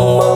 오.